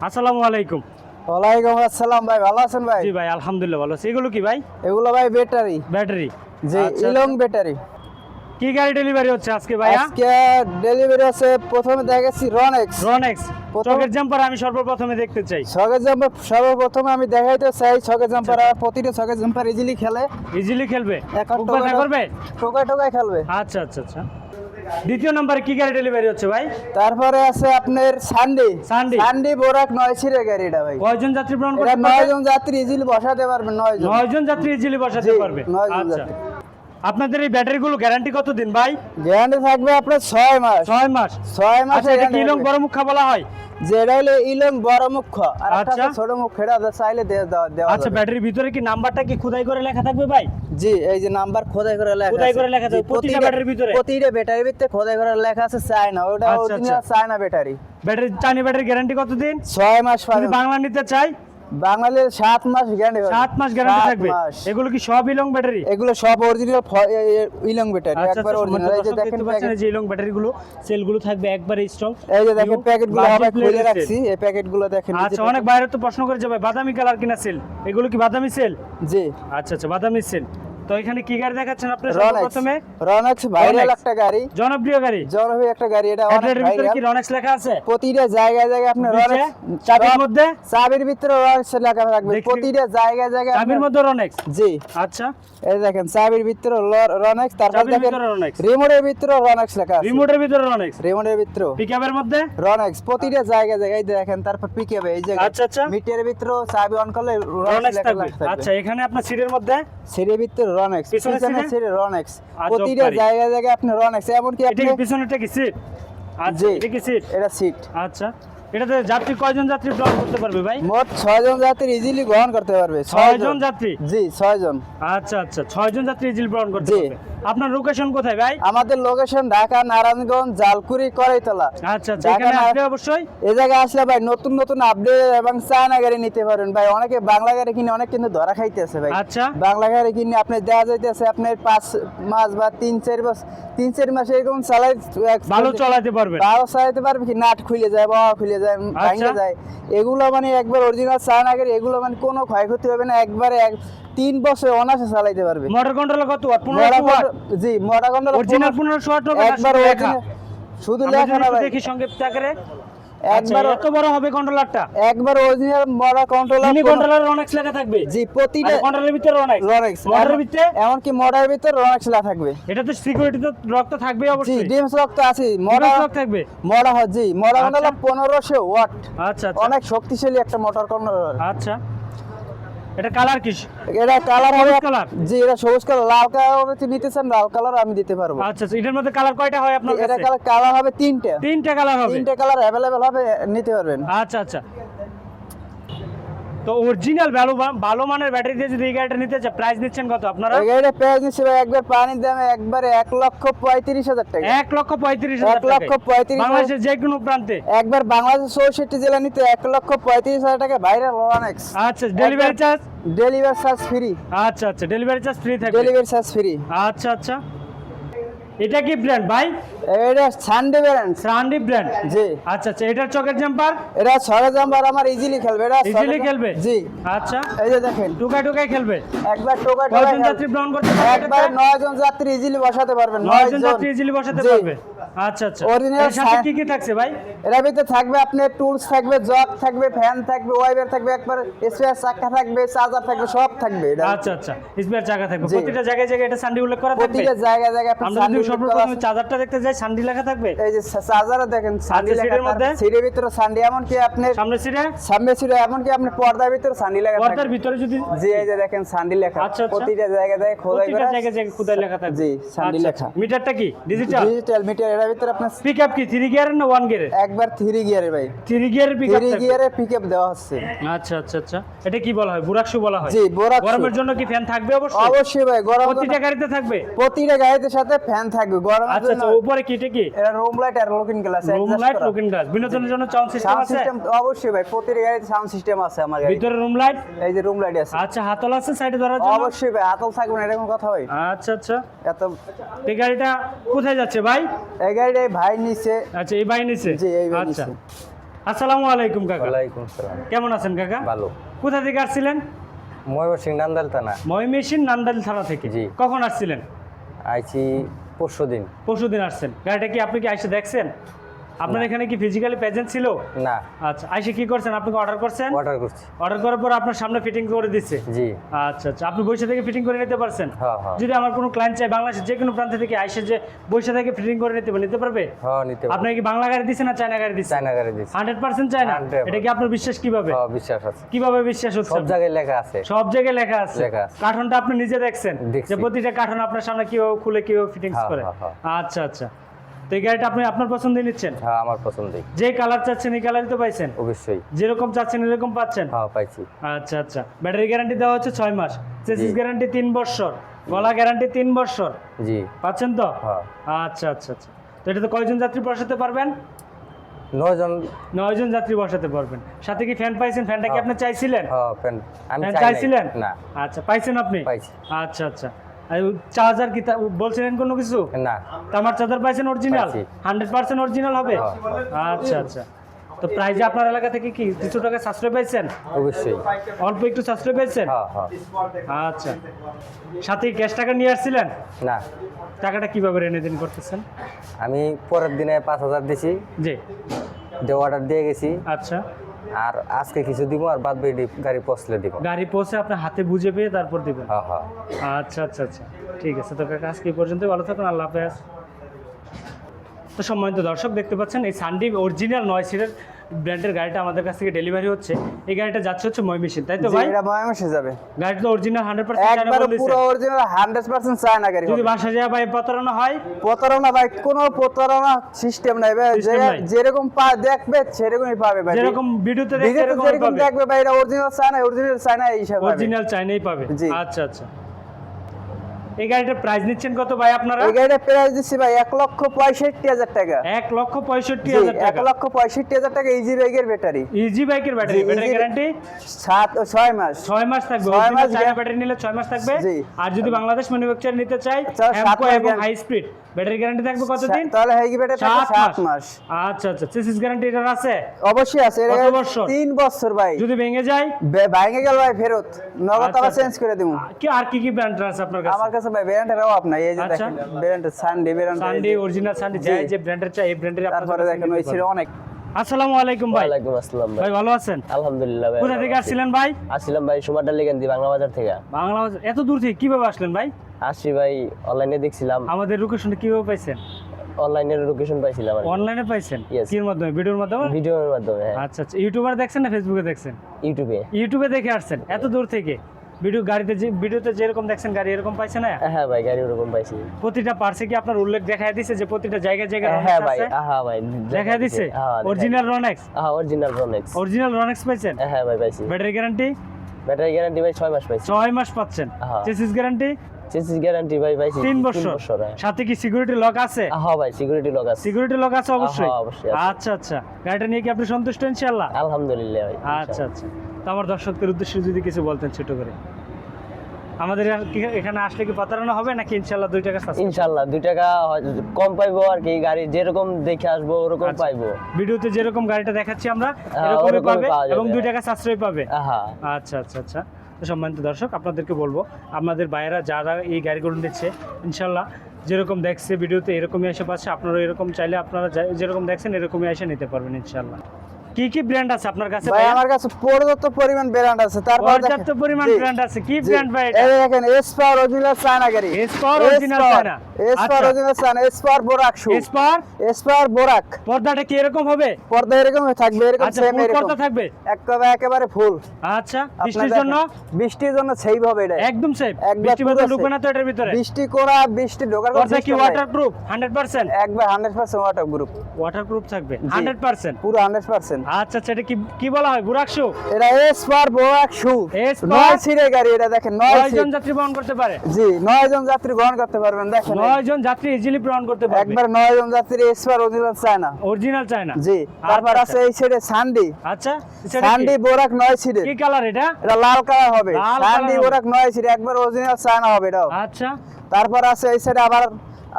আসসালামু আলাইকুম। ওয়ালাইকুম আসসালাম ভাই ভালো আছেন ভাই? জি ভাই আলহামদুলিল্লাহ ভালো আছি। এগুলো কি ভাই? এগুলো ভাই ব্যাটারি। ব্যাটারি। জি আচ্ছা, ইলং ব্যাটারি। কি গাড়ি ডেলিভারি হচ্ছে আজকে ভাইয়া? আজকে ডেলিভারি আছে প্রথমে দেখাচ্ছি রনেক্স রনেক্স চকের জাম্পার আমি সর্বপ্রথমে দেখতে চাই। ছকের জাম্পার সর্বপ্রথমে আমি দেখাইতে চাই ছকের জাম্পার আর প্রতিটা ছকের জাম্পার ইজিলি খেলে। ইজিলি খেলবে? টোকা- করবে? টোকায় টোকায় খেলবে। আচ্ছা আচ্ছা আচ্ছা। দ্বিতীয় নম্বরে কি গাড়ি ডেলিভারি হচ্ছে ভাই? তারপরে আছে আপনার সানডে সানডে। সানডে বোরাক নয় সিরে গাড়িটা ভাই। কয়জন যাত্রী ভ্রমণ করতে নয় পারবে? জন যাত্রী ইজিলি বসাতে পারবে নয় জন নয় জন যাত্রী ইজিলি বসাতে পারবে। নয় জন আচ্ছা। যাত্রী। আপনাদের এই ব্যাটারিগুলো গ্যারান্টি কত দিন ভাই? গ্যারান্টি থাকবে আপনার ছয় মাস। ছয় মাস? ছয় মাস আচ্ছা এটা কি ইলং বড় মুখা বলা হয়? যেটা হলো ইলং বড় মুখ্য আর আচ্ছা। ছোট মুখ এটা চাইলে দেওয়া- আচ্ছা ব্যাটারির ভিতরে কি নাম্বারটা কি খোদাই করে লেখা থাকবে ভাই? জি এই যে নাম্বার খোদাই করে লেখা খোদাই করে লেখা থাকে, প্রতিটা ব্যাটারির ভিতরে? প্রতিটা ব্যাটারির ভিতরে খোদাই করে লেখা আছে চায়না। ওটা আচ্ছা, অরিজিনাল আচ্ছা। China battery. ব্যাটারি চাইনি ব্যাটারি গ্যারান্টি কত দিন ছয় মাস যদি বাংলা নিতে চাই মাস গ্যারান্টি মাস গ্যারান্টি থাকবে? এগুলো কি সব ইলং ব্যাটারি এগুলো সব অরিজিনাল ইলং ব্যাটারি আচ্ছা একবার আচ্ছা, অরিজিনাল এই যে দেখেন প্যাকেট যে ইলং ব্যাটারি গুলো সেলগুলো থাকবে একবারে স্ট্রং এই যে দেখেন প্যাকেটগুলো আমরা খুলে। রাখছি। এই প্যাকেটগুলো দেখেন আচ্ছা অনেক বাইরে তো প্রশ্ন করে যাবে বাদামি কালার কিনা সেল এগুলো কি বাদামি সেল জি। আচ্ছা আচ্ছা বাদামি সেল তো এখানে কি গাড়ি দেখাচ্ছেন আপনি প্রথমে? রনেক্স ভাইরাল একটা গাড়ি। জনপ্রিয় গাড়ি। জনপ্রিয় একটা গাড়ি এটা অনেক ভিতরে কি রনেক্স লেখা আছে? প্রতিটা জায়গায় জায়গায়? রনেক্স চাবির মধ্যে? চাবির ভিতরে রনেক্স লেখা প্রতিটা জায়গায় জায়গায় চাবির মধ্যে রনেক্স জি। আচ্ছা। এই দেখেন চাবির ভিতরে রনেক্স তারপর দেখেন রিমোটের ভিতরে রনেক্স লেখা আছে। রিমোটের ভিতরে রনেক্স রিমোটের ভিতরে। পিকআপের মধ্যে? রনেক্স প্রতিটা জায়গায় জায়গায় এই দেখেন তারপর এই যে আচ্ছা, আচ্ছা। মিটারের ভিতরে চাবি অন করলে রনেক্স রনেক্স লেখা থাকবে। আচ্ছা এখানে আপনার সিটের মধ্যে? সিটের ভিতরে রনেক্স পিছনে সিটে? রনেক্স প্রতিটা। জায়গায় জায়গায় আপনি রনেক্স এমনকি এটা আপনি কি পিছনেরটা কি সিট আচ্ছা। এটা কি সিট এটা সিট আচ্ছা এটাতে যাত্রী কয়জন যাত্রী ব্লক করতে পারবে ভাই? মোট ছয় জন যাত্রী ইজিলি গ্রহণ করতে পারবে। ছয় জন যাত্রী? জি ছয় জন আচ্ছা আচ্ছা ছয় জন যাত্রী ইজিল গ্রহণ করতে পারবে। আপনার লোকেশন কোথায় ভাই? আমাদের লোকেশন ঢাকা নারায়ণগঞ্জ জালকুড়ি করাইতলা আচ্ছা আচ্ছা এখানে আসলে অবশ্যই? এই জায়গায় আসলে ভাই নতুন নতুন আপডেট এবং চায়না গাড়ি নিতে পারেন। ভাই অনেকে বাংলা গাড়ি কিনে অনেক কিন্তু ধরা খাইতেছে ভাই। আচ্ছা। বাংলা গাড়ি কিনে আপনি দেওয়া যাইতেছে আপনার পাঁচ মাস বা তিন চার মাস তিন চার মাস এরকম চালাই ভালো চালাতে পারবেন। ভালো চালাতে পারবে কি? নাট খুলে যায় বা খুলে যায় ভাঙে আচ্ছা। যায়। এগুলো মানে একবার অরিজিনাল গাড়ি এগুলো মানে কোনো ক্ষয়ক্ষতি হবে না। একবারে এক তিন বছর অনাসে চালাইতে পারবে। মোটর কন্ট্রোল কত ওয়াট জি মোটর কন্ট্রোল অরিজিনাল পনেরোশো ওয়াট একবার শুধু লেখা। না দেখি সংক্ষিপ্ত আকারে। একবার একবার এত বড় হবে কন্ট্রোলারটা একবার original controller mini controller Ronex লেখা থাকবে? জি প্রতিটা কন্ট্রোলারের ভিতরে রনেক্স রনেক্স মোটরের ভিতরে? এমনকি মোটরের ভিতরে রনেক্স থাকবে। এটা তো সিকিউরিটি তো রক্ত থাকবে জি অবশ্যই। লক রক্ত আছে মডার মোটর লক থাকবে? মোটা হয় জি মোটা আচ্ছা। কন্ট্রোল পনেরোশো ওয়াট। আচ্ছা আচ্ছা। অনেক শক্তিশালী একটা মোটর কন্ট্রোলার আচ্ছা। এটা কালার কি? এটা কালার হবে কালার? জি এটা সবুজ কালার। লাল কালার তুমি নিতে চান লাল কালার আমি দিতে পারব। আচ্ছা আচ্ছা এটার মধ্যে কালার কয়টা হয় আপনার এটা কাছে? কালার কালার হবে তিনটে। তিনটা কালার হবে? তিনটে কালার অ্যাভেলেবেল হবে নিতে পারবেন। আচ্ছা আচ্ছা। তো অরিজিনাল ভালো ভালো মানের ব্যাটারি দিয়ে যদি এই গাড়িটা নিতে চায় প্রাইস নিচ্ছেন কত আপনারা? এই গাড়িটা পেঁয়াজ হিসেবে একবার পানির দামে একবারে এক লক্ষ পঁয়ত্রিশ হাজার টাকা। এক লক্ষ পঁয়ত্রিশ এক লক্ষ পঁয়ত্রিশ বাংলাদেশের যে কোনো প্রান্তে। একবার বাংলাদেশ চৌষট্টি জেলা নিতে এক লক্ষ পঁয়ত্রিশ হাজার টাকা ভাইরাল রনেক্স আচ্ছা delivery charge delivery charge free আচ্ছা আচ্ছা ডেলিভারি চার্জ ফ্রি থাকবে। ডেলিভারি চার্জ ফ্রি আচ্ছা আচ্ছা। এটা কি ব্র্যান্ড ভাই? এটা সানডে ব্র্যান্ড সান্ডি ব্র্যান্ড জি। আচ্ছা আচ্ছা এটার চকের জাম্পার এটা ছয় জাম্পার আমার ইজিলি খেলবে এটা ইজিলি খেলবে? জি। আচ্ছা। এই যে দেখেন। টুকা টুকাই খেলবে? একবার টুকা টোকা কয়জন যাত্রী ব্রাউন করতে পারবে একবার এটাতে? নয় জন যাত্রী ইজিলি বসাতে পারবেন নয় জন যাত্রী ইজিলি বসাতে পারবে? আচ্ছা আচ্ছা। Original সাথে কি কি থাকছে ভাই? এর ভিতরে থাকবে আপনার টুলস থাকবে জগ থাকবে ফ্যান থাকবে ওয়াইবার থাকবে একবার স্পেয়ার চাকা থাকবে চার্জার থাকবে সব থাকবে এটা। আচ্ছা আচ্ছা। স্পেয়ার চাকা থাকবে। প্রতিটা জায়গায় জায়গায় এটা সান্ডি উল্লেখ করা থাকবে? প্রতিটা জায়গায় জায়গায় আপনার আমরা সানডে যদি উল্লেখ করা সর্বপ্রথম চার্জারটা দেখতে যাই সান্ডি লেখা থাকবে? এই যে চার্জারও দেখেন সান্ডি আচ্ছা, লেখা মধ্যে? সিটের ভিতরে সান্ডি এমনকি আপনার সামনে সিটে সামনে ছিল এমনকি আপনার পর্দার ভিতরে সান্ডি লেখা পর্দার ভিতরে যদি জি এই যে দেখেন সান্ডি লেখা। আচ্ছা, আচ্ছা। প্রতিটা জায়গায় জায়গায় খোদাই প্রতিটা জায়গায় জায়গায় খুদাই লেখা থাকবে। জি, সান্ডি আচ্ছা, লেখা। মিটারটা কি? ডিজিটাল ডিজিটাল মিটার এর ভিতরে আপনার পিকআপ কি? থ্রি গিয়ারের না ওয়ান গিয়ারের একবার থ্রি গিয়ারে ভাই। থ্রি গিয়ারের পিকআপ থ্রি গিয়ারে পিকআপ দেওয়া হচ্ছে। আচ্ছা আচ্ছা আচ্ছা। এটা কি বলা হয়? বুরাকশু বলা হয়? জি বোরাক গরমের জন্য কি ফ্যান থাকবে অবশ্যই? অবশ্যই ভাই গরম প্রতিটা গাড়িতে থাকবে? প্রতিটা গাড়িতে সাথে ফ্যান থাকবে। গরম আচ্ছা আচ্ছা উপরে কি এটা কি? এটা রুম লাইট আর looking glass room light looking glass বিনোদনের জন্য সাউন্ড সিস্টেম আছে? সিস্টেম অবশ্যই ভাই প্রতিটা গাড়িতে সাউন্ড সিস্টেম আছে আমার গাড়িতে। ভিতরে রুম লাইট এই যে রুম লাইট আছে। আচ্ছা হাতল আছে সাইডে ধরার জন্য? অবশ্যই ভাই আতল থাকবে না এরকম কথা ভাই। আচ্ছা আচ্ছা। এত এই গাড়িটা কোথায় যাচ্ছে ভাই? এই গাড়িটা এই ভাই নিচে আচ্ছা এই ভাই নিচে জি এই ভাই আচ্ছা। নিচে আসসালামু আলাইকুম কাকা। ওয়ালাইকুম সালাম কেমন আছেন কাকা? ভালো। কোথা থেকে আসছিলেন? ময়মনসিং নান্দাল থানা। ময়মনসিং নান্দাল থানা থেকে। জি। কখন আসছিলেন? আইছি পরশু দিন পরশু দিন আসছেন। গাড়িটা কি আপনি কি আইসে দেখছেন? আপনার এখানে কি ফিজিক্যালি প্রেজেন্ট ছিল? না। আচ্ছা আইসে কি করছেন? আপনি অর্ডার করছেন? অর্ডার করছি। অর্ডার করার পর আপনার সামনে ফিটিং করে দিচ্ছে জি। আচ্ছা আচ্ছা। আপনি বৈশা থেকে ফিটিং করে নিতে পারছেন? হ্যাঁ হ্যাঁ যদি আমার কোনো ক্লায়েন্ট চাই বাংলাদেশের যে কোনো প্রান্ত থেকে আইসে যে বৈশা থেকে ফিটিং করে নিতে নিতে পারবে? হ্যাঁ নিতে পারব। আপনি কি বাংলা গাড়ি দিচ্ছেন না চায়না গাড়ি দিচ্ছেন চায়না গাড়ি হান্ড্রেড পার্সেন্ট চায়না? এটা কি আপনার বিশ্বাস কীভাবে? হ্যাঁ বিশ্বাস আছে। কীভাবে বিশ্বাস হচ্ছে? সব জায়গায় লেখা আছে। সব জায়গায় লেখা আছে। কার্টনটা আপনি নিজে দেখছেন? দেখছি। যে প্রতিটা কার্টন আপনার সামনে কীভাবে খুলে কীভাবে ফিটিংস করে। আচ্ছা আচ্ছা। তো এই গাড়িটা আপনি আপনার পছন্দই নিচ্ছেন? হ্যাঁ আমার পছন্দই। যে কালার চাচ্ছেন এই কালারই তো পাইছেন? অবশ্যই। যেরকম চাচ্ছেন এরকম পাচ্ছেন? হ্যাঁ পাইছি। আচ্ছা আচ্ছা। ব্যাটারি গ্যারান্টি দেওয়া হচ্ছে ছয় মাস। চেসিস গ্যারান্টি তিন বছর। গলা গ্যারান্টি তিন বছর। জি। পাচ্ছেন তো? হ্যাঁ। আচ্ছা আচ্ছা আচ্ছা। তো এটা তো কয়জন যাত্রী বসাতে পারবেন? নজন নয়জন যাত্রী বসাতে পারবেন। সাথে কি ফ্যান পাইছেন? ফ্যানটা কি হ্যাঁ। আপনি চাইছিলেন? হ্যাঁ ফ্যান- আমি। চাইছিলেন? না। আচ্ছা পাইছেন আপনি? পাইছি। আচ্ছা আচ্ছা। চার্জার কি বলছিলেন কোনো কিছু? না। তামার চার্জার পাইছেন অরিজিনাল। হান্ড্রেড পার্সেন্ট অরিজিনাল হবে? হ্যাঁ। আচ্ছা আচ্ছা। তো প্রাইজে আপনার এলাকা থেকে কি কিছু টাকা সাশ্রয় পাইছেন? অবশ্যই। অল্প একটু সাশ্রয় পাইছেন? হ্যাঁ হ্যাঁ। আচ্ছা। সাথে ক্যাশ টাকা নিয়ে আসছিলেন? না। টাকাটা কীভাবে লেনদেন করতেছেন? আমি পরের দিনে পাঁচ হাজার দিছি। জি। যে অর্ডার দিয়ে গেছি। আচ্ছা। আর আজকে কিছু দিব আর বাদ বাকি গাড়ি পৌঁছলে দিব। গাড়ি পৌঁছে আপনার হাতে বুঝে পেয়ে তারপর দিবেন। হ্যাঁ হ্যাঁ। আচ্ছা আচ্ছা আচ্ছা। ঠিক আছে তো কাকা আজকে পর্যন্ত ভালো থাকুন আল্লাহ হাফেজ। তো সম্মানিত দর্শক দেখতে পাচ্ছেন এই সানডি অরিজিনাল নয় সিটের ব্র্যান্ডের গাড়িটা আমাদের কাছ থেকে ডেলিভারি হচ্ছে। এই গাড়িটা যাচ্ছে হচ্ছে ময়মিশিন তাই তো ভাই? এটা ময়মনসিং যাবে। গাড়িটা তো অরিজিনাল হান্ড্রেড পার্সেন্ট একবার পুরো অরিজিনাল হান্ড্রেড পার্সেন্ট চায়না গাড়ি যদি। বাসা যায় ভাই প্রতারণা হয়? প্রতারণা ভাই কোনো প্রতারণা সিস্টেম নাই ভাই। যে- যেরকম পা- দেখবে সেরকমই পাবে ভাই। যেরকম ভিডিওতে দেখে ভিডিওতে যেরকম পাবে। দেখবে ভাই এটা অরিজিনাল চায়না অরিজিনাল চায়না এই হিসাবে। অরিজিনাল চাইনাই পাবে। আচ্ছা আচ্ছা। এই গাড়িটার প্রাইস নিচ্ছেন কত ভাই আপনারা? এই গাড়িটা প্রাইস দিচ্ছি ভাই এক লক্ষ পঁয়ষট্টি হাজার টাকা। এক লক্ষ পঁয়ষট্টি হাজার এক লক্ষ পঁয়ষট্টি হাজার টাকা ইজি বাইকের ব্যাটারি ইজি বাইকের ব্যাটারি ব্যাটারি গ্যারান্টি সাত ও ছয় মাস। ছয় মাস থাকবে ছয় মাস চায়না ব্যাটারি নিলে ছয় মাস থাকবে। আর যদি বাংলাদেশ ম্যানুফ্যাকচার নিতে চাই আচ্ছা, হ্যামকো মাস এবং হাই স্পিড ব্যাটারি গ্যারান্টি থাকবে কতদিন? তাহলে হেগি ব্যাটারি থাকবে সাত সাত মাস। মাস। আচ্ছা আচ্ছা চেসিস গ্যারান্টি এটার আছে? অবশ্যই আছে এর বছর? তিন বছর ভাই। যদি ভেঙে যায়? ভাঙে গেল ভাই ফেরত। নগদ আচ্ছা, আবার আচ্ছা। চেঞ্জ করে দিব কি আর কি কি ব্র্যান্ড আছে আপনার কাছে? আমার কাছে ভাই ব্র্যান্ডের অভাব নাই এই যে আচ্ছা। দেখেন ব্র্যান্ডের Sunday brand Sunday original Sunday যাই যে ব্র্যান্ডের চাই এই ব্র্যান্ডের তারপরে দেখেন ওই ছিল অনেক। আসসালামু আলাইকুম ভাই। ওয়ালাইকুম আসসালাম ভাই। ভালো আছেন? আলহামদুলিল্লাহ ভাই কোথা থেকে আসছিলেন ভাই? আসছিলাম ভাই লেগেন্দি বাংলা বাজার থেকে। বাংলা বাজার- এত দূর থেকে কীভাবে আসলেন ভাই? আসছি ভাই অনলাইনে দেখছিলাম। আমাদের লোকেশনটা কীভাবে পাইছেন? অনলাইনের লোকেশন পাইছিলাম অনলাইনে পাইছেন. কির মাধ্যমে? ভিডিওর মাধ্যমে? ভিডিওর মাধ্যমে হ্যাঁ। আচ্ছা আচ্ছা। ইউটিউবার দেখছেন না ফেসবুকে দেখছেন? ইউটিউবে ইউটিউবে দেখে আসছেন এত দূর থেকে? ভিডিও গাড়িতে যে ভিডিওতে যেরকম দেখছেন গাড়ি এরকম পাইছে না? হ্যাঁ ভাই গাড়ি পাইছি। প্রতিটা পার্সে কি আপনার উল্লেখ দেখায় দিছে যে প্রতিটা জায়গায় জায়গায় হ্যাঁ ভাই হ্যাঁ ভাই দিছে। অরিজিনাল রনেক্স হ্যাঁ অরিজিনাল রনেক্স অরিজিনাল রনেক্স পাইছেন? হ্যাঁ ভাই পাইছি। ব্যাটারি গ্যারান্টি ব্যাটারি গ্যারান্টি ভাই ছয় মাস পাইছি। ছয় মাস পাচ্ছেন। চেসিস গ্যারান্টি চেসিস গ্যারান্টি ভাই পাইছি। তিন বছর। বছর হ্যাঁ। সাথে কি সিকিউরিটি লক আছে? হ্যাঁ ভাই সিকিউরিটি লক আছে। সিকিউরিটি লক আছে অবশ্যই। হ্যাঁ, অবশ্যই আচ্ছা আচ্ছা। গাড়িটা নিয়ে কি আপনি সন্তুষ্ট ইনশাআল্লাহ? আলহামদুলিল্লাহ ভাই আচ্ছা আচ্ছা। তো আমার দর্শকদের উদ্দেশ্যে যদি কিছু বলতেন ছোট করে। আমাদের এখানে আসলে কি প্রতারণা হবে নাকি ইনশাআল্লাহ দুই টাকা? ইনশাল্লাহ দুই টাকা কম পাইবো আর কি গাড়ি যেরকম দেখে আসব ওরকম আচ্ছা। পাইবো। ভিডিওতে যেরকম গাড়িটা দেখাচ্ছি আমরা হ্যাঁ, এরকমই পাবে এবং দুই হ্যাঁ। টাকা সাশ্রয় পাবে। হ্যাঁ আচ্ছা আচ্ছা আচ্ছা। তো সম্মানিত দর্শক আপনাদেরকে বলব আপনাদের বাইরা যারা এই গাড়িগুলো নিচ্ছে ইনশাল্লাহ যেরকম দেখছে ভিডিওতে এরকমই এসে পাচ্ছে। আপনারা এরকম চাইলে আপনারা যেরকম দেখছেন এরকমই এসে নিতে পারবেন ইনশাল্লাহ কি কি ব্র্যান্ড আছে আপনার কাছে ভাই আমার কাছে পর্যাপ্ত পরিমাণ ব্র্যান্ড আছে। তারপর পর্যাপ্ত পরিমাণ ব্র্যান্ড আছে। কি ব্র্যান্ড ভাই এটা? এই দেখেন এসপার অরিজিনাল চায়না গাড়ি এসপার original চায়না। এসপার আচ্ছা। অরিজিনাল চায়না এসপার বোরাক শু এসপার এসপার বোরাক পর্দাটা কি এরকম হবে? পর্দা এরকম থাকবে এরকম আচ্ছা সেম এরকম। পর্দা থাকবে? একেবারে একেবারে ফুল আচ্ছা বৃষ্টির জন্য? বৃষ্টির জন্য সেভ হবে এটা। একদম সেফ বৃষ্টি safe। ঢুকবে না তো এটার ভিতরে? বৃষ্টি করা বৃষ্টি ঢোকার পর্দা কি। ওয়াটারপ্রুফ হান্ড্রেড পার্সেন্ট একবার hundred percent water proof waterproof থাকবে। জি। হান্ড্রেড পার্সেন্ট পুরো হান্ড্রেড পার্সেন্ট আচ্ছা আচ্ছা এটা কি কি বলা হয়? বুরাকশো এটা এসপার বোরাক শু এসপার- নয় সিটের গাড়ি এটা দেখেন নয় জন যাত্রী বহন করতে পারে? জি নয় জন যাত্রী গ্রহণ করতে পারবেন দেখেন। নয় জন যাত্রী ইজিলি বহন করতে পারবে। একবার নয় জন যাত্রী এসপার অরিজিনাল চায়না। অরিজিনাল চায় না জি তারপর আছে এই সাইডে সান্ডি। আচ্ছা সান্ডি? বোরাক নয় সিটের কি কালার এটা? এটা লাল কালার হবে। সান্ডি বোরাক নয় সিট একবার অরিজিনাল চায়না হবে এটাও। আচ্ছা। তারপর আছে এই সাইডে আবার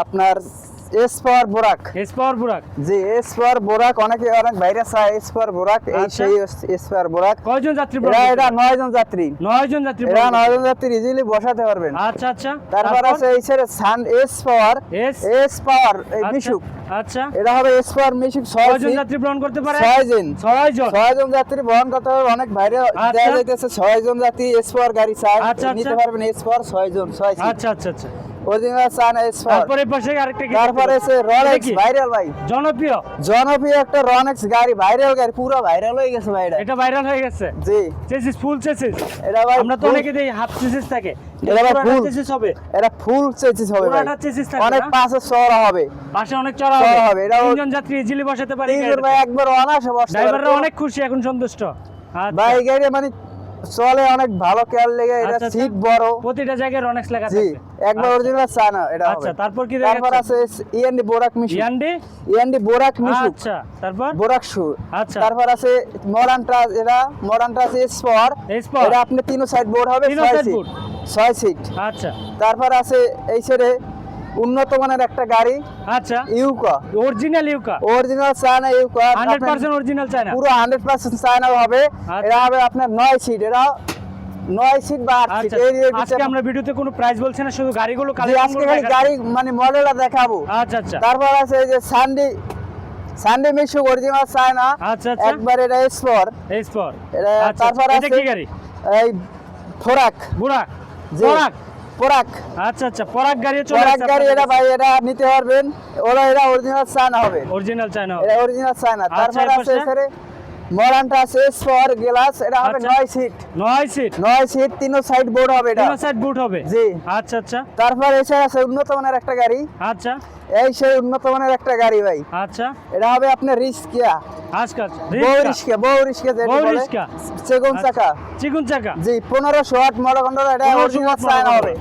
আপনার এস পাওয়ার বোরাক এস পাওয়ার বুরাক জি এস পাওয়ার বোরাক অনেকে অনেক বাইরে চায় এস পাওয়ার বোরাক এই আচ্ছা। সেই এস পাওয়ার বোরাক কয়জন যাত্রী এটা করতে নয় জন যাত্রী? নয় জন যাত্রী করতে নয় জন যাত্রী ইজিলি বসাতে পারবেন আচ্ছা আচ্ছা তারপর আছে এই ছেড়ে sun S power S S power এই আচ্ছা, মিশুক আচ্ছা এটা হবে এস পাওয়ার মিশুক ছয় কয়জন যাত্রী বহন করতে পারে ছয় জন ছয় জন ছয় জন যাত্রী বহন করতে হবে অনেক বাইরে আচ্ছা। দেখা যাইতেছে ছয় জন যাত্রী এস পাওয়ার গাড়ি চায় আচ্ছা, নিতে আচ্ছা। পারবেন এস পাওয়ার ছয় জন ছয় আচ্ছা আচ্ছা আচ্ছা অরিজিনাল সান এস তারপরে পাশে আরেকটা কি তারপরে আছে এটা ভাইরাল ভাই। জনপ্রিয়? জনপ্রিয় একটা রনেক্স গাড়ি ভাইরাল গাড়ি পুরো ভাইরাল হয়ে গেছে ভাই এটা। এটা ভাইরাল হয়ে গেছে? জি। Chassis full chassis? এটা ভাই আমরা তো অনেকে দেই হাফ চেসিস থাকে। এটা ভাই full। চেসিস হবে। এটা ফুল চেচিস হবে ভাই। পুরাটা চেসিস থাকে অনেক পাশে চড়া হবে। পাশে অনেক চড়া চড়া হবে। হবে, এটা তিনজন যাত্রী ইজিলি বসাতে পারে তিনজন ভাই একবার অনাসে বসতে ড্রাইভাররা অনেক খুশি এখন সন্তুষ্ট। আচ্ছা। ভাই গাড়ি মানে চলে অনেক ভালো কেয়ার লেগে এটা আচ্ছা, আচ্ছা। সিট বড়। প্রতিটা জায়গায় রনেক্স লেখা থাকবে। একবার অরিজিনাল চানা এটা আচ্ছা তারপর কি তারপর আছে ইএনডি বোরাক মিশু ইয়ান্ডি ইএনডি বোরাক মিশু আচ্ছা তারপর? বোরাক শু আচ্ছা। তারপর আছে মডার্ন ট্রাস এটা মডার্ন ট্রাস স্পর Sport। এটা আপনি তিনো সাইড বোর্ড হবে ছয় সিট ছয় সিট আচ্ছা। তারপর আছে এই ছেড়ে উন্নত মানের একটা গাড়ি আচ্ছা। ইউকা। অরিজিনাল ইউকা? অরিজিনাল চায়না ইউকা। Hundred percent original China পুরো হান্ড্রেড পার্সেন্ট চায়না হবে। আচ্ছা। এটা হবে আপনার নয় সিট এটা নয় সিট বা আট সিট আচ্ছা। এই আজকে আমরা ভিডিওতে কোনো প্রাইস বলছি না শুধু গাড়িগুলো কালেকশন আজকে খালি গাড়ি মানে মডেলটা দেখাবো। আচ্ছা আচ্ছা। তারপর আছে এই যে সানডি সানডি মিশু অরিজিনাল চায়না আচ্ছা আচ্ছা। একবার এটা স্পর এই স্পর এটা আচ্ছা তারপর এটা আছে কি গাড়ি? এই ফোরাক বুরাক জি। পরাক আচ্ছা আচ্ছা পরাক গাড়ি চলে পরাক গাড়ি এটা ভাই এটা নিতে পারবেন। ওরা এটা অরিজিনাল চায়না হবে। অরিজিনাল চায়না এটা অরিজিনাল চায়না। তারপরে তারপর এর আছে পাশে? এখানে মডার্নটা গ্লাস এটা হবে আচ্ছা। নয় সিট নয় সিট নয় সিট তিনো সাইড বোর্ড হবে এটা। তিন সাইড বুট হবে? জি। আচ্ছা আচ্ছা। তারপর এসে আছে উন্নত মানের একটা গাড়ি। আচ্ছা। এই সেই উন্নত মানের একটা গাড়ি ভাই। আচ্ছা। এটা হবে আপনার রিস্কিয়া। আজকাল বউ বউ যেটা বউ। চাকা চিকুন চাকা জি পনেরোশো আট মডেল এটা অরিজিনাল চায়না হবে।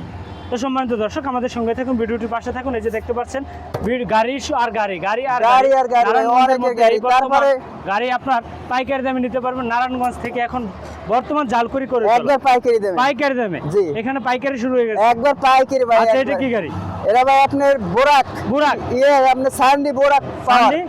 তো সম্মানিত দর্শক আমাদের সঙ্গে থাকুন ভিডিওটির পাশে থাকুন। এই যে দেখতে পাচ্ছেন ভিড় গাড়ি আর গাড়ি গাড়ি আর গাড়ি। আর গাড়ি। তারপরে- গাড়ি আপনার পাইকারি দামে নিতে পারবেন। নারায়ণগঞ্জ থেকে এখন বর্তমান জালকুড়ি করে একবার পাইকারি দেবেন পাইকারি দামে। জি। এখানে পাইকারি শুরু হয়ে গেছে। একবার পাইকারি ভাই আচ্ছা এটা কি গাড়ি? এটা ভাই আপনার বোরাক। বোরাক। ইয়ে আপনার সান্ডি বোরাক সান্ডি?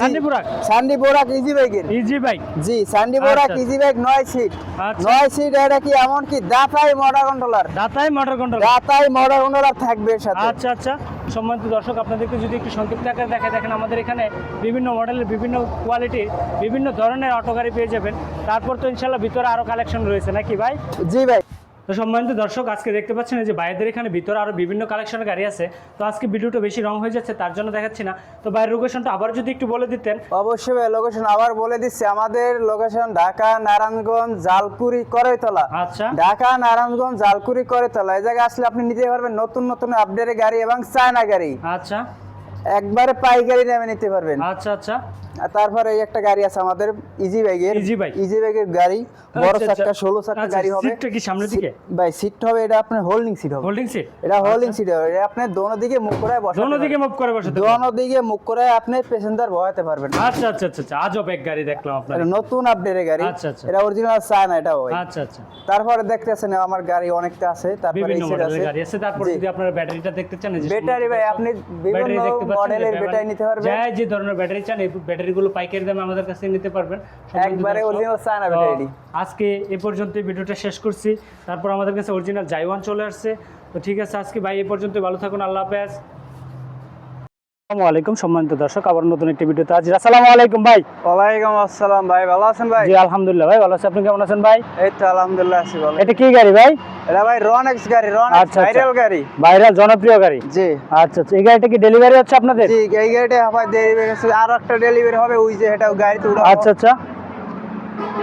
সান্ডি বুরাক সান্ডি বোরাক ইজি বাইকের ইজি বাইক জি সান্ডি বোরাক। ইজি বাইক নয় সিট আচ্ছা। নয় সিট এটা কি এমন কি? দাতাই মোটর কন্ট্রোলার দাতাই মোটর কন্ট্রোল দাতাই মোটর কন্ট্রোলার থাকবে এর সাথে। আচ্ছা আচ্ছা। সম্মানিত দর্শক আপনাদেরকে যদি একটু সংক্ষিপ্ত আকারে দেখে দেখেন আমাদের এখানে বিভিন্ন মডেলের বিভিন্ন কোয়ালিটির বিভিন্ন ধরনের অটো গাড়ি পেয়ে যাবেন। তারপর তো ইনশাল্লাহ ভিতরে আরও কালেকশন রয়েছে নাকি ভাই? জি ভাই। তো সম্মানিত দর্শক আজকে দেখতে পাচ্ছেন এই যে ভাইদের এখানে ভিতরে আরও বিভিন্ন কালেকশনের গাড়ি আছে। তো আজকে ভিডিওটা বেশি রং হয়ে যাচ্ছে তার জন্য দেখাচ্ছি না। তো বাইরের লোকেশনটা আবার যদি একটু বলে দিতেন। অবশ্যই ভাই লোকেশন আবার বলে দিচ্ছি। আমাদের লোকেশন ঢাকা নারায়ণগঞ্জ জালকুড়ি করৈতলা আচ্ছা। ঢাকা নারায়ণগঞ্জ জালকুড়ি করৈতলা এই জায়গায় আসলে আপনি নিতে পারবেন নতুন নতুন আপডেটের গাড়ি এবং চায়না গাড়ি। আচ্ছা। একবারে পাইকারি দামে নিতে পারবেন। আচ্ছা আচ্ছা। তারপরে এই একটা গাড়ি আছে আমাদের ইজি বাইকের Easy bike। ইজি বাইকের গাড়ি। বড় আচ্ছা, চাকা আচ্ছা। ষোলো চাকা আচ্ছা, গাড়ি হবে। সিটটা কি সামনের দিকে? ভাই সিট হবে এটা আপনার হোল্ডিং সিট হবে। হোল্ডিং সিট এটা হোল্ডিং সিট হবে। এটা আপনি দোনো দিকে মুখ করে বসাতে দোনো দিকে। মুভ করে বসাতে দোনো দিকে মুখ করে আপনি প্যাসেঞ্জার বসাতে পারবেন। আচ্ছা আচ্ছা আচ্ছা আচ্ছা। আজব এক গাড়ি দেখলাম আপনার। এটা নতুন আপডেটের গাড়ি। আচ্ছা, আচ্ছা। এটা অরিজিনাল চায়না এটা ভাই আচ্ছা আচ্ছা। তারপরে দেখতেছেন আমার গাড়ি অনেকটা আছে তারপরে এই মডেলের আছে। গাড়ি আছে। তারপর যদি আপনারা ব্যাটারিটা দেখতে চান ব্যাটারি ভাই আপনি বিভিন্ন ব্যাটারি দেখতে মডেলের ব্যাটারি নিতে পারবেন। যাই যে ধরনের ব্যাটারি চান এই ব্যাটারিগুলো পাইকারি দামে আমাদের কাছে নিতে পারবেন। একবারে অরিজিনাল চায়না ব্যাটারি। আজকে এ পর্যন্ত ভিডিওটা শেষ করছি। তারপর আমাদের কাছে অরিজিনাল জাইওয়ান চলে আসছে। তো ঠিক আছে আজকে ভাই এ পর্যন্ত ভালো থাকুন আল্লাহ হাফেজ। আসসালামু আলাইকুম সম্মানিত দর্শক আবার নতুন একটি ভিডিওতে হাজির। আসসালামু আলাইকুম ভাই। ওয়ালাইকুম আসসালাম ভাই ভালো আছেন ভাই? জি আলহামদুলিল্লাহ ভাই ভালো আছি। আপনি কেমন আছেন ভাই? এই তো আলহামদুলিল্লাহ আছি ভালো। এটা কি গাড়ি ভাই? এটা ভাই রনেক্স গাড়ি রনেক্স। ভাইরাল গাড়ি। ভাইরাল জনপ্রিয় গাড়ি? জি। আচ্ছা আচ্ছা। এই গাড়িটা কি ডেলিভারি হচ্ছে আপনাদের? জি এই গাড়িটা ডেলিভারি আর একটা ডেলিভারি হবে ওই যে এটা গাড়িতে উঠাবো। আচ্ছা আচ্ছা।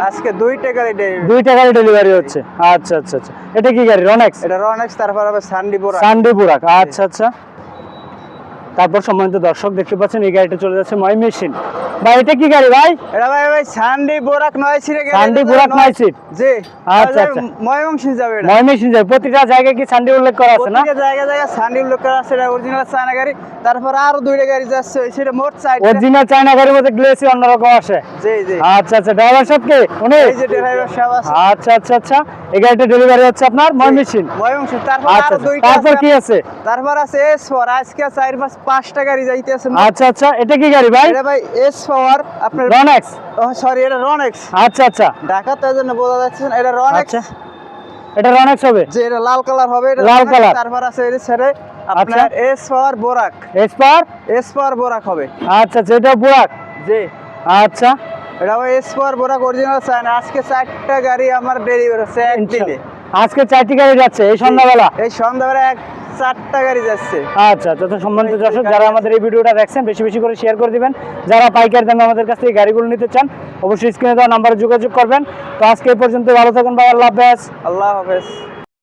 আজকে দুইটা গাড়ি ডেলিভারি দুইটা গাড়ি ডেলিভারি হচ্ছে। আচ্ছা আচ্ছা আচ্ছা। এটা কি গাড়ি? রনেক্স এটা রনেক্স তারপর হবে সান্ডি বোরা সানডে বুরাক আচ্ছা আচ্ছা। তারপর সম্মানিত দর্শক দেখতে পাচ্ছেন এই গাড়িটা চলে যাচ্ছে ময় মেশিন। ভাই এটা কি গাড়ি ভাই? এটা ভাই ভাই সান্ডি বোরাক নয় সিট সান্ডি বোরাক নয় সিট? জি। আচ্ছা, আচ্ছা। মেশিন যাবে এটা। ময় মেশিন যায় প্রতিটা জায়গায় কি সান্ডি উল্লেখ করা আছে না? প্রতিটা জায়গা জায়গা সান্ডি উল্লেখ করা আছে এটা অরিজিনাল চায়না গাড়ি। তারপর আরও দুইটা গাড়ি যাচ্ছে সেটা মোট চারটা। অরিজিনাল চায়না গাড়ির মধ্যে গ্লেসি অন্যরকম আসে। জি জি। আচ্ছা আচ্ছা ড্রাইভার সাহেব কে? উনি? এই যে ড্রাইভার সাহেব আছে। আচ্ছা আচ্ছা আচ্ছা। এই গাড়িটা ডেলিভারি হচ্ছে আপনার ময়মনসিং ময়মনসিংহ। তারপর আচ্ছা আরও আচ্ছা। দুইটা তারপর কি আছে? তারপর আছে এস ফোর আজকে চার পাঁচ পাঁচটা গাড়ি যাইতেছে আচ্ছা আচ্ছা। এটা কি গাড়ি ভাই? এটা ভাই এস ফোর আপনার রনেক্স সরি এটা রনেক্স আচ্ছা আচ্ছা। ঢাকা তার জন্য বোঝা যাচ্ছে না এটা রনেক্স আচ্ছা। এটা রনেক্স হবে? যে এটা লাল কালার হবে এটা লাল colour। তারপর আছে এর ছেড়ে আপনার এস ফোর বোরাক এসপার এস ফোর বোরাক হবে। আচ্ছা আচ্ছা এটা বুয়াক জি। আচ্ছা। এটা ভাই এস ফোর বোরাক অরিজিনাল চাই না আজকে চারটা গাড়ি আমার ডেলিভারি হচ্ছে একদিনে আজকে চারটি গাড়ি যাচ্ছে এই সন্ধ্যাবেলা? এই সন্ধ্যাবেলা এক চারটা গাড়ি যাচ্ছে। আচ্ছা আচ্ছা তো সম্মানিত দর্শক যারা আমাদের এই ভিডিওটা দেখছেন বেশি বেশি করে শেয়ার করে দিবেন। যারা পাইকারি দামে আমাদের কাছ থেকে গাড়িগুলো নিতে চান অবশ্যই স্ক্রিনে দেওয়া নাম্বারে যোগাযোগ করবেন। তো আজকে এই পর্যন্ত ভালো থাকুন ভাই আল্লাহ হাফেজ। আল্লাহ হাফেজ।